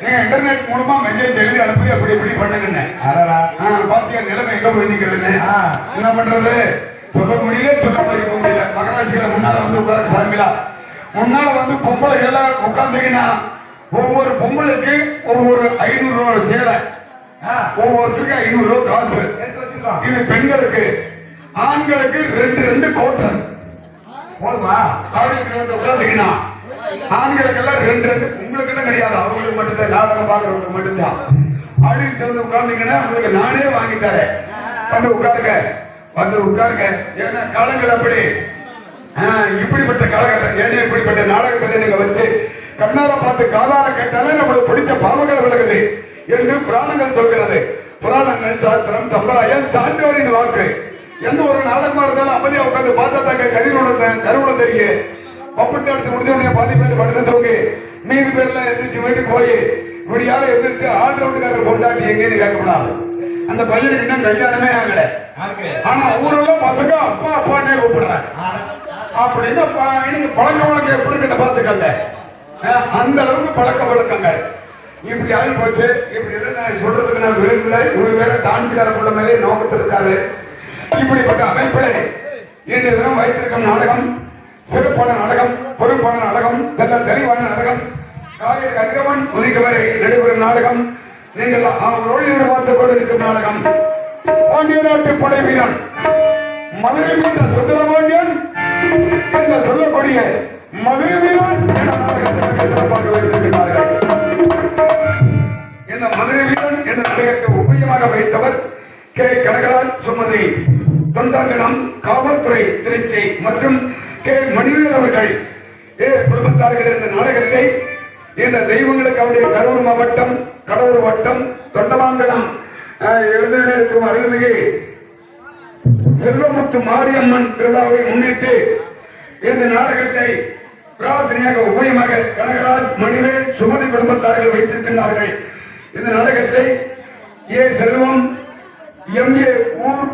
நீங்க இன்டர்நெட் மூலமா மெசேஜ் எழுதி அனுப்பி அப்படி இப்படி பண்ணுங்க அடடா. பாத்தியா நிலைமை எங்க போய் நிக்கிறதுன்னு. என்ன பண்றது? சொல்ல முடியல சொல்ல முடிய முடியல. மகராசிகளை முன்னால வந்து உட்கார சாமிலா. முன்னால வந்து பொம்பளை எல்லாம் உட்காந்துக்கினா ஒவ்வொரு பொம்பளைக்கு ஒவ்வொரு ஐநூறு ரூபாய் சேலை. ஆ, ஒவ்வொருத்தருக்கு ஐநூறு ரூபாய் காசு. இது பெண்களுக்கு ஆண்களுக்கு ரெண்டு ரெண்டு கோட்டர் போதுமா? அப்படின்னு உட்காந்துக்கினா ஆண்களுக்கெல்லாம் ரெண்டு ரெண்டு உங்களுக்கு எல்லாம் கிடையாது. அவங்களுக்கு மட்டும்தான் நாடகம் பார்க்கறவங்களுக்கு மட்டும்தான். அப்படின்னு சொல்லி உட்கார்ந்தீங்கன்னா உங்களுக்கு நானே வாங்கி தரேன். வந்து உட்காருங்க. வந்து உட்காருங்க. ஏன்னா காலங்கள் அப்படி. இப்படிப்பட்ட காலகட்டம் ஏன்னா இப்படிப்பட்ட நாடகத்தை நீங்க வச்சு கண்ணார பார்த்து காதார கேட்டாலே நம்மளுக்கு பிடித்த பாவங்கள் விலகுது என்று புராணங்கள் சொல்கிறது. புராணங்கள் சாஸ்திரம் சம்பிரதாயம் சான்றோரின் வாக்கு. எந்த ஒரு நாடகமா இருந்தாலும் அமைதியா உட்காந்து பார்த்தா தாங்க கருவுடன் கருவுடன் தெரியும். பப்பட்டு முடிஞ்ச உடனே பாதி பேர் படுத்தவங்க மீதி பேர்ல எந்திரிச்சு வீட்டுக்கு போய் இப்படியால எந்திரிச்சு ஆள் ரவுண்டுக்காரர் கொண்டாட்டி எங்கேன்னு கேட்கக்கூடாது. அந்த பையனுக்கு இன்னும் கல்யாணமே ஆகல. ஆனா ஊரெல்லாம் பசங்க அப்பா அப்பானே கூப்பிடுறாங்க அப்படின்னு இன்னைக்கு பழக்க வழக்கம் எப்படி கிட்ட அஹ் அந்த அளவுக்கு பழக்க வழக்கங்கள். இப்படி ஆகி போச்சு. இப்படி எல்லாம் நான் சொல்றதுக்கு நான் விரும்பல. இவரு வேற டான்ஸ்கார பிள்ளை மேலே நோக்கத்தில் இருக்காரு இப்படிப்பட்ட அமைப்பிலே இன்று தினம் வைத்திருக்கும் நாடகம் சிறப்பான நாடகம் பொறுப்பான நாடகம் நல்ல தெளிவான நாடகம். காலையில் கதிரவன் உதிக்க வரை நடைபெறும் நாடகம். நீங்கள் அவர்களோடு எதிர்பார்த்துக் கொண்டிருக்கும் நாடகம். பாண்டிய நாட்டு படை வீரன் மதுரை மீட்ட சுந்தரபாண்டியன் என்று சொல்லக்கூடிய மதுரை வீரன் இந்த மதுரை வீரன் என்ற நாடகத்தை உபயமாக வைத்தவர் கே. கனகராஜ் சுமதி தொண்டாங்கடம் காவல்துறை திருச்சி மற்றும் கே மணிவேல் அவர்கள் ஏ குடும்பத்தார்கள் இந்த நாடகத்தை இந்த தெய்வங்களுக்கு அவருடைய கரூர் மாவட்டம் கடலூர் வட்டம் தொண்டமாங்கலம் எழுந்திருக்கும் அருள்மிகு செல்வமுத்து மாரியம்மன் திருவிழாவை முன்னிட்டு இந்த நாடகத்தை பிரார்த்தனையாக உபயமாக கனகராஜ் மணிவேல் சுமதி குடும்பத்தார்கள் வைத்திருக்கிறார்கள் இந்த நாடகத்தை ஏ செல்வம் எம் ஏ ஊர்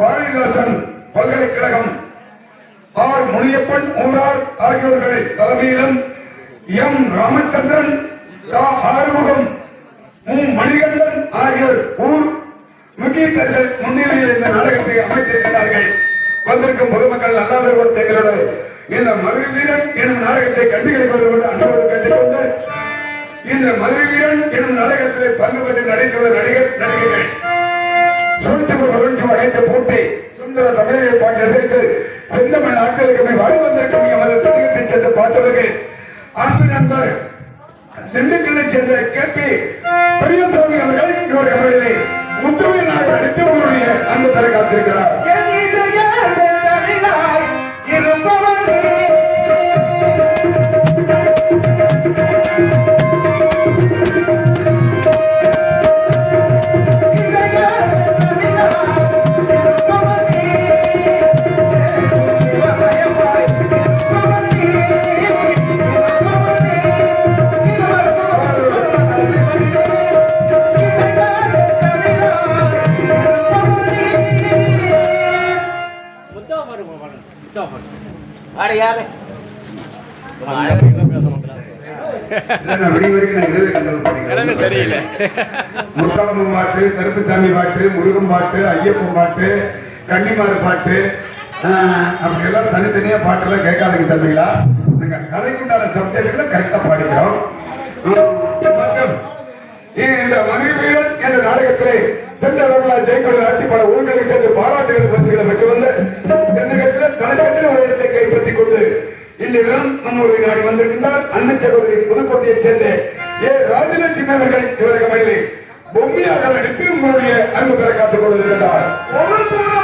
பாரதிதாசன் பல்கலைக்கழகம் ஐயப்பன் முனியப்பன் ஊரார் ஆகியோர்கள் தலைமையிலும் எம் ராமச்சந்திரன் கா. ஆறுமுகம் மு. மணிகண்டன் ஆகியோர் ஊர் முக்கியத்தர்கள் முன்னிலையில் இந்த நாடகத்தை அமைத்திருக்கிறார்கள் வந்திருக்கும் பொதுமக்கள் அல்லாதவர்கள் தங்களோட இந்த மதுரை வீரன் எனும் நாடகத்தை கண்டுகளிப்பதோடு அன்போடு கண்டுகொண்டு இந்த மதுரை வீரன் எனும் நாடகத்திலே பங்கு பெற்று நடித்துள்ள நடிகர் நடிகைகள். சுழித்து மகிழ்ச்சி அழைத்து போட்டி சுந்தர தமிழை பாட்டு சேர்த்து செந்தமிழ் ஆட்களுக்கு மேல் வாடி வந்திருக்கும் எமது தமிழகத்தை சேர்ந்த பார்த்தவர்கள் அன்பு நண்பர் திண்டுக்கல்லை சேர்ந்த கே பி பெரியசாமி அவர்கள் இவர் கமலிலே முத்துமையினாக நடித்து உங்களுடைய அன்பு பெற காத்திருக்கிறார். பண்ணிக்கிறேன். இடமே சரியில்லை பாட்டு கருப்புசாமி பாட்டு முருகன் பாட்டு ஐயப்பன் பாட்டு கன்னிமாறு பாட்டு அப்படி எல்லாம் தனித்தனியா பாட்டெல்லாம் கேட்காதீங்க தம்பிங்களா நாங்க கதைக்குண்டான சப்ஜெக்ட்ல கரெக்டா பாடிக்கிறோம் இந்த மதுரை என்ற நாடகத்திலே தென்னடவுல இடங்களா ஜெயக்குடி இன்று தினம் நம்முடைய வந்திருக்கின்றார். அண்ணன் சகோதரி புதுக்கோட்டையைச் சேர்ந்த ஏ. ராஜலட்சுமி அவர்கள் இவருக்கு மகளிர். பொம்மையாக நடித்து உங்களுடைய அன்பு பெற காத்துக் கொண்டிருக்கிறார்